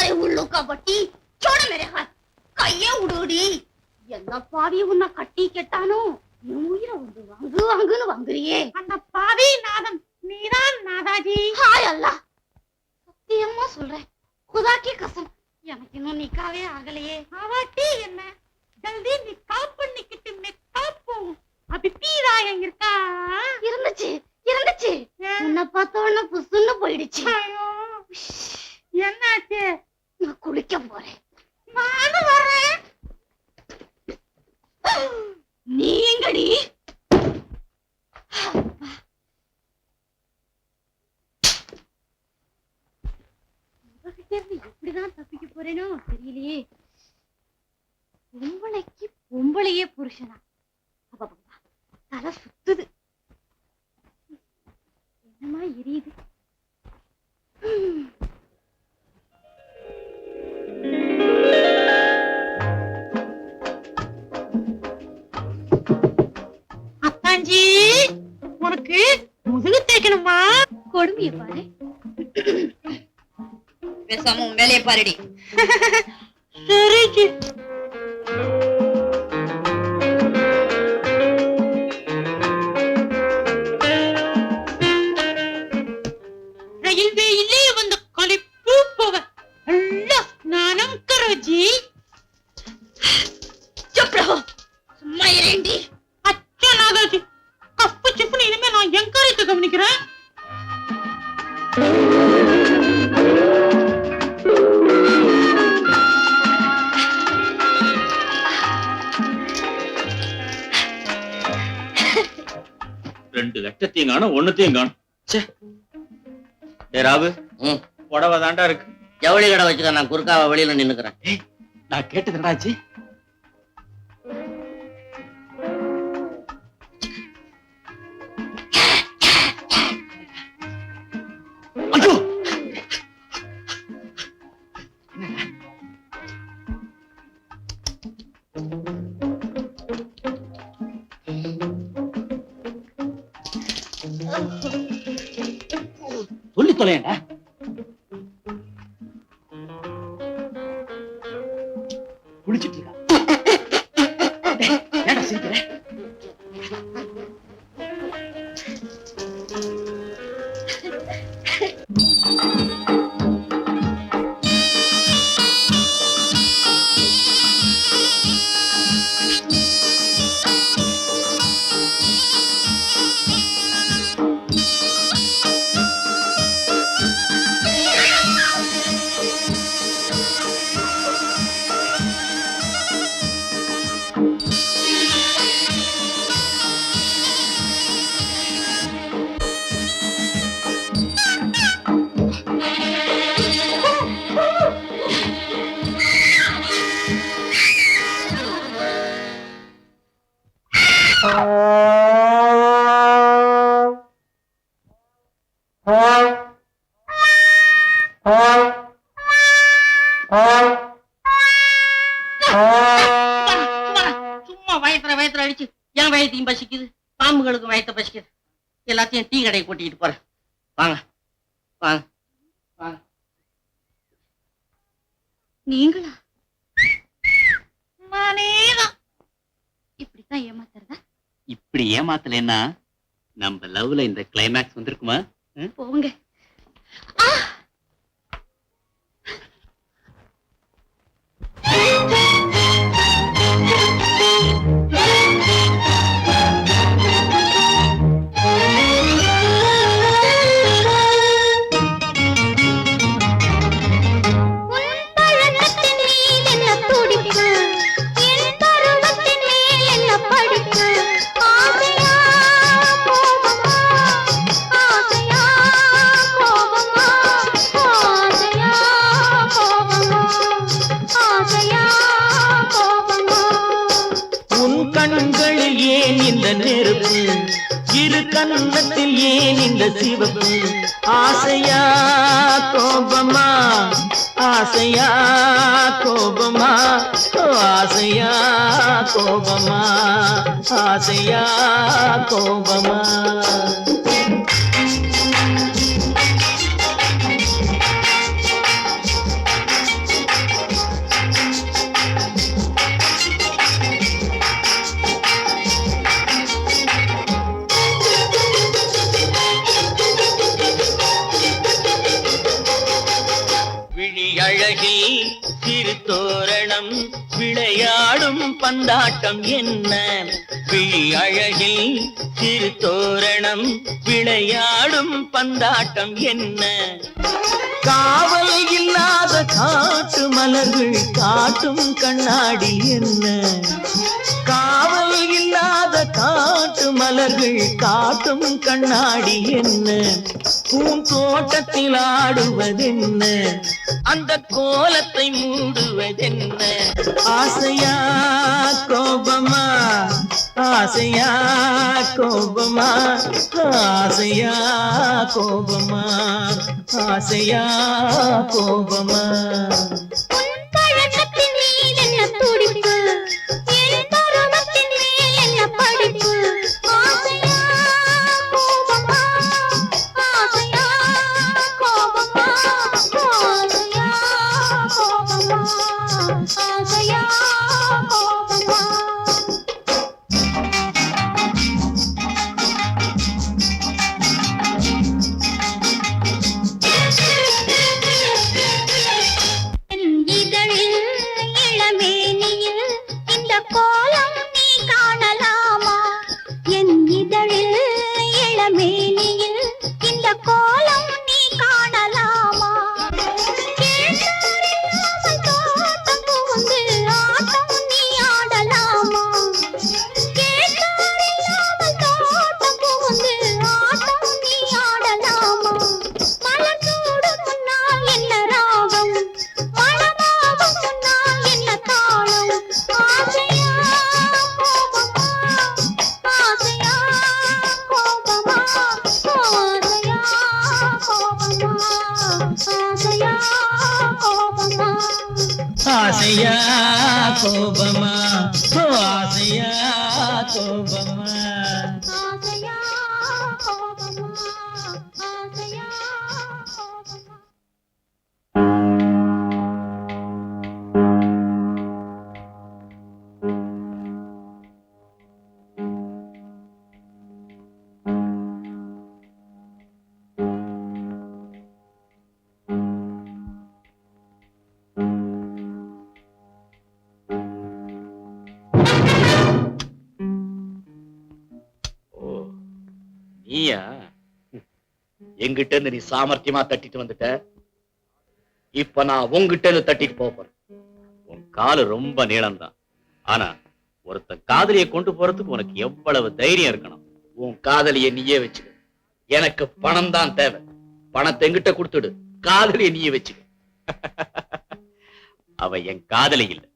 अरे उल्लू का बट्टी छोड़ मेरे हाथ கையே உடுடி என்ன பாவி உன்னை கட்டி கெட்டானோ என் உயிரை வந்து வாங்கு வாங்குன்னு வாங்குறியே அந்த பாவி நாதம் நீதான் நாதாஜி ஹாய் அல்லா சத்தியமா சொல்றேன் குதாக்கி கசம் எனக்கு இன்னும் நிக்காவே ஆகலையே ஆவாட்டி என்ன ஜல்தி நீ கால் பண்ணிக்கிட்டு மெக்காப் போகும் அப்படி பீராயம் இருக்கா இருந்துச்சு இருந்துச்சு ஏன்? உன்னை பார்த்த உடனே புசுன்னு போயிடுச்சு ஐயோ, என்னாச்சு நான் குளிக்க போறேன் சமம் வேலையை பாருடி. காணும் ஒண்ணுத்தையும் காணும். ஏ ம். புடவை தாண்டா இருக்கு. ஜவுளி கடை வச்சுக்க நான் குறுக்காவ வெளியில நின்னுக்கிறேன். நான் கேட்டதுடாச்சு കുളിച്ചിട്ടില്ല சும்மா வயத்துல வயத்துல அடிச்சு என் வயத்தையும் பசிக்குது பாம்புகளுக்கு வயத்த பசிக்குது. எல்லாத்தையும் டீ கடைக்கு கூட்டிட்டு போறேன். வாங்க வாங்க வாங்க. நீங்களா? இப்படித்தான் ஏமாத்துறதா? இப்படி ஏமாத்தலைன்னா நம்ம லவ்ல இந்த கிளைமேக்ஸ் வந்திருக்குமா? போங்க. கன்னத்தில் ஏன் இந்த சிவப்பு? ஆசையா கோபமா? ஆசையா கோபமா? ஓ, ஆசையா கோபமா? ஆசையா கோபமா? கொண்டாட்டம் என்ன? விழி அழகில் சிறு தோரணம் விளையாடும் பந்தாட்டம் என்ன? காவல் இல்லாத காட்டு மலர்கள் காட்டும் கண்ணாடி என்ன? காவல் இல்லாத காட்டு மலர்கள் காட்டும் கண்ணாடி என்ன? பூந்தோட்டத்தில் ஆடுவதென்ன? அந்த கோலத்தை மூடுவதென்ன? ஆசையா கோபமா? ஆசையா கோபமா? ஆசையா கோபமா? ஆசையா கோபமா? எங்கிட்ட இருந்து நீ சாமர்த்தியமா தட்டிட்டு வந்துட்ட? இப்ப நான் உன்கிட்ட இருந்து தட்டிட்டு போறேன். உன் காலு ரொம்ப நீளம்தான். ஆனா ஒருத்தன் காதலியை கொண்டு போறதுக்கு உனக்கு எவ்வளவு தைரியம் இருக்கணும்? உன் காதலியை நீயே வச்சுக்க. எனக்கு பணம் தான் தேவை. பணத்தை எங்கிட்ட கொடுத்துடு. காதலியை நீயே வச்சுக்க. அவ என் காதலி இல்ல.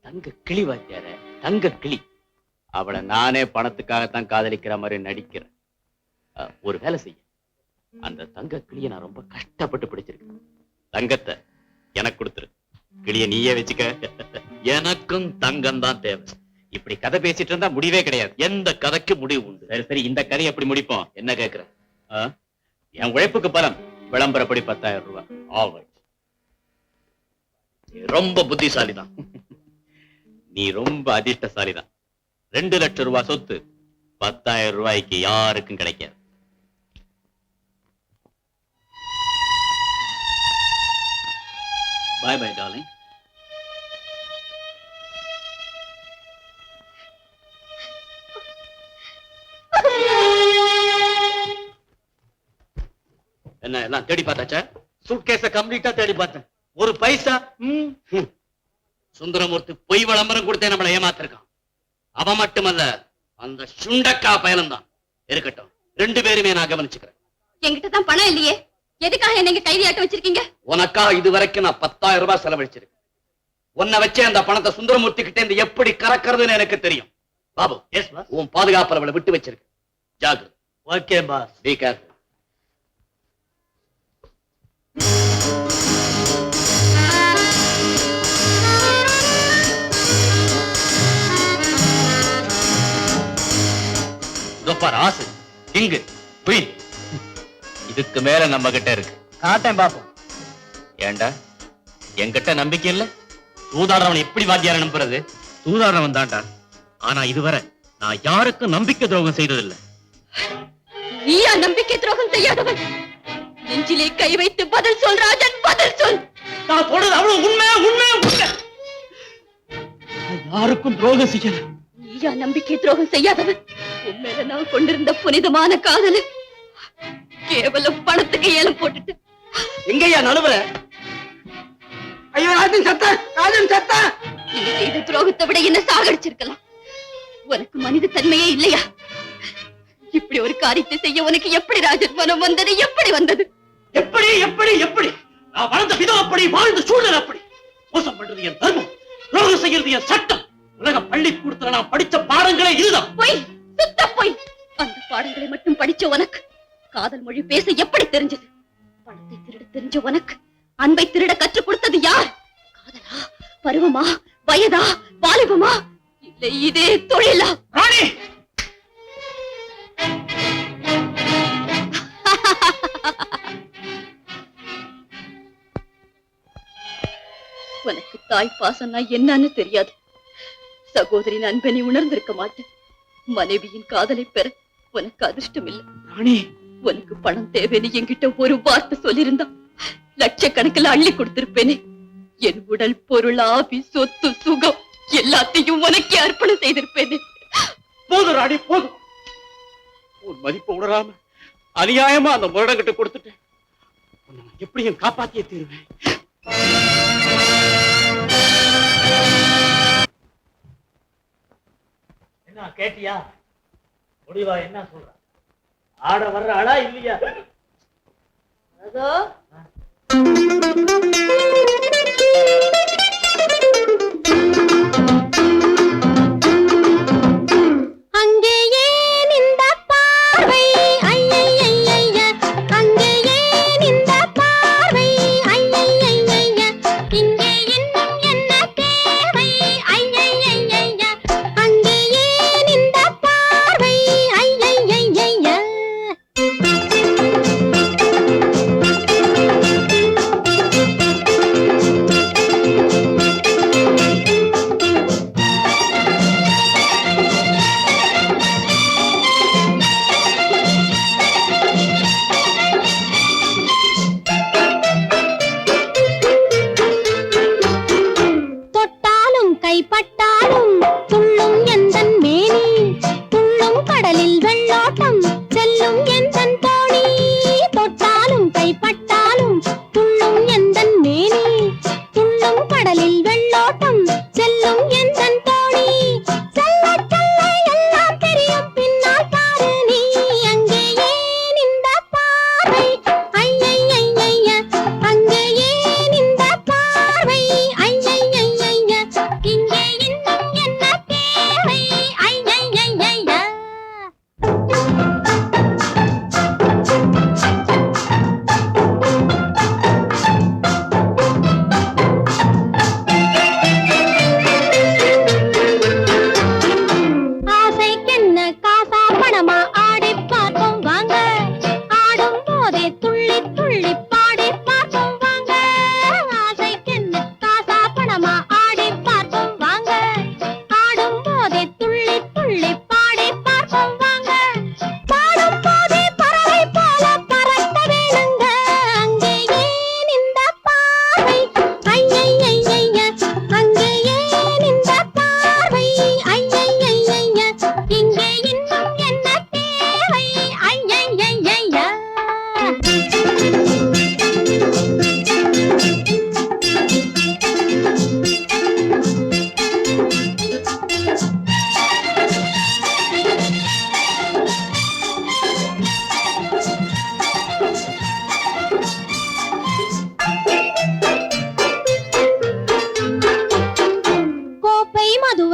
தங்க கிளி வாத்தியார தங்க கிளி. அவளை நானே பணத்துக்காகத்தான் காதலிக்கிற மாதிரி நடிக்கிறேன். ஒரு வேலை செய்ய. அந்த தங்க கிளிய நான் ரொம்ப கஷ்டப்பட்டு பிடிச்சிருக்கேன். தங்கத்தை எனக்கு கொடுத்துரு. கிளிய நீயே வச்சுக்க. எனக்கும் தங்கம் தான் தேவை. இப்படி கதை பேசிட்டு இருந்தா முடிவே கிடையாது. எந்த கதைக்கு முடிவு உண்டு? சரி சரி இந்த கதையை எப்படி முடிப்போம்? என்ன கேக்குற? என் உழைப்புக்கு பலம் விளம்பரப்படி பத்தாயிரம் ரூபாய். நீ ரொம்ப புத்திசாலிதான். நீ ரொம்ப அதிர்ஷ்டசாலிதான். ரெண்டு லட்சம் ரூபாய் சொத்து பத்தாயிரம் ரூபாய்க்கு யாருக்கும் கிடைக்காது. பாய் பாய் டார்லிங் என்ன எல்லாம் தேடி பார்த்தாச்சா? சூட்கேஸ கம்ப்ளீட்டா தேடி பார்த்தேன். ஒரு பைசா. சுந்தரமூர்த்தி பொய் விளம்பரம் கொடுத்தே நம்மளை ஏமாத்திருக்கான். அவன் மட்டுமல்ல அந்த சுண்டக்கா பயலம் தான் இருக்கட்டும் ரெண்டு பேருமே நான் கவனிச்சுக்கிறேன். என்கிட்ட தான் பணம் இல்லையே. எதுக்காக என்ன கைதியாட்ட வச்சிருக்கீங்க? உனக்கா இது வரைக்கும் நான் பத்தாயிரம் ரூபாய் செலவழிச்சிருக்கேன். உன்னை வச்சே அந்த பணத்தை சுந்தரமூர்த்தி கிட்ட இருந்து எப்படி கறக்கிறதுன்னு எனக்கு தெரியும். பாபு எஸ் உன் பாதுகாப்புல அவளை விட்டு வச்சிருக்கு. ஜாகிரதை okay boss B Rasu king queen இதுக்கு மேல நம்ம கிட்ட இருக்கு. காட்டேன் பாப்போம். ஏண்டா? என்கிட்ட நம்பிக்கை இல்ல? சூதாடுறவன் எப்படி வாத்தியார நம்புறது? சூதாடுறவன் தான்டா. ஆனா இதுவரை நான் யாருக்கும் நம்பிக்கை துரோகம் செய்ததில்லை. நீயா நம்பிக்கை துரோகம் செய்யாதவன்? நெஞ்சிலே கை வைத்து பதில் சொல் ராஜன் பதில் சொல். நான் சொல்றது அவ்வளவு உண்மை உண்மை உண்மை. யாருக்கும் துரோகம் செய்யல. நீயா நம்பிக்கை துரோகம் செய்யாதவன்? உன் மேல நான் கொண்டிருந்த புனிதமான காதலு கேவலம் பணத்துக்கு ஏலம் போட்டுட்டு. எங்கய்யா நழுவுற? ஐயோ ராஜன் சத்தா ராஜன் சத்தா நீ செய்த துரோகத்தை விட என்ன சாகடிச்சிருக்கலாம்? உனக்கு மனித தன்மையே இல்லையா? இப்படி ஒரு காரியத்தை செய்ய உனக்கு எப்படி ராஜன் மனம் வந்தது? எப்படி வந்தது? எப்படி எப்படி எப்படி? நான் வளர்ந்த விதம் அப்படி வாழ்ந்த சூழல் அப்படி. மோசம் பண்றது என் தர்மம் துரோகம் செய்யறது என் சட்டம். உலக பள்ளிக்கூடத்துல நான் படிச்ச பாடங்களே இதுதான். பொய் சுத்த பொய். அந்த பாடங்களை மட்டும் படிச்ச உனக்கு காதல் மொழி பேச எப்படி தெரிஞ்சது? பணத்தை திருட தெரிஞ்ச உனக்கு அன்பை திருட கற்றுக் கொடுத்தது யார்? காதலா? பருவமா? வயதா? வாலிபமா? இல்லை இதே தொழிலா? ராணி! உனக்கு தாய் பாசம்னா என்னன்னு தெரியாது. சகோதரின் அன்பை நீ உணர்ந்திருக்க மாட்டேன். மனைவியின் காதலை பெற உனக்கு அதிர்ஷ்டம் இல்லை ராணி! உனக்கு பணம் தேவைன்னு என்கிட்ட ஒரு வார்த்தை சொல்லியிருந்தா லட்சக்கணக்கில் அள்ளி கொடுத்திருப்பேனே. என் உடல் பொருள் ஆவி சொத்து சுகம் எல்லாத்தையும் உனக்கே அர்ப்பணம் செய்திருப்பேனே. போதும் ராணி போதும். உன் மதிப்பை உணராம அநியாயமா அந்த முரடங்கிட்ட கொடுத்துட்டேன். உன்னை நான் எப்படியும் காப்பாத்தியே தீருவேன்? என்ன கேட்டியா? முடிவா என்ன சொல்ற? ஆட வர்ற ஆளா இல்லையா? அதோ.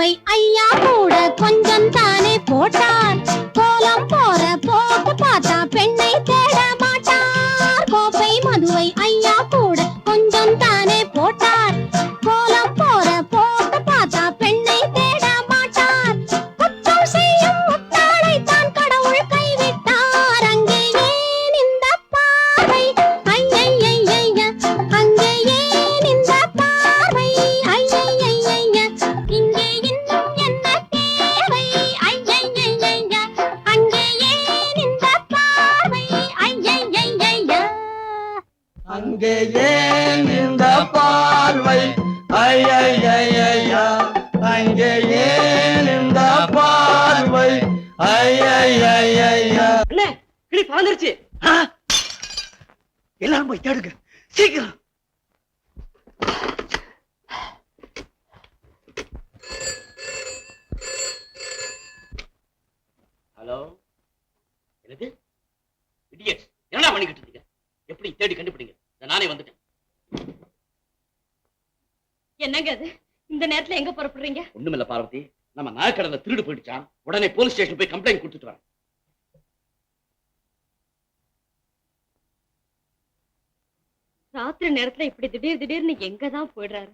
ஐயா கூட கொஞ்சம் தானே போட்டார். ஏன் இந்த பார்வை. ஐயா அங்கே ஏன் இந்த பார்வை. ஐயா கிளி பறந்துருச்சு. எல்லாரும் போய் தேடுங்க. சீக்கிரம் ஹலோ என்னது இடியட் என்னடா பண்ணிக்கிட்டு இருக்கீங்க எப்படி தேடி கண்டுபிடிங்க இதை நானே வந்துட்டேன் என்னங்க அது இந்த நேரத்துல எங்க புறப்படுறீங்க ஒண்ணுமில்ல பார்வதி. நம்ம நாயக்கடல திருடு போயிடுச்சான் உடனே போலீஸ் ஸ்டேஷன் போய் கம்ப்ளைண்ட் கொடுத்துட்டு வரேன் ராத்திரி நேரத்துல இப்படி திடீர் திடீர்னு எங்கதான் போயிடுறாரு?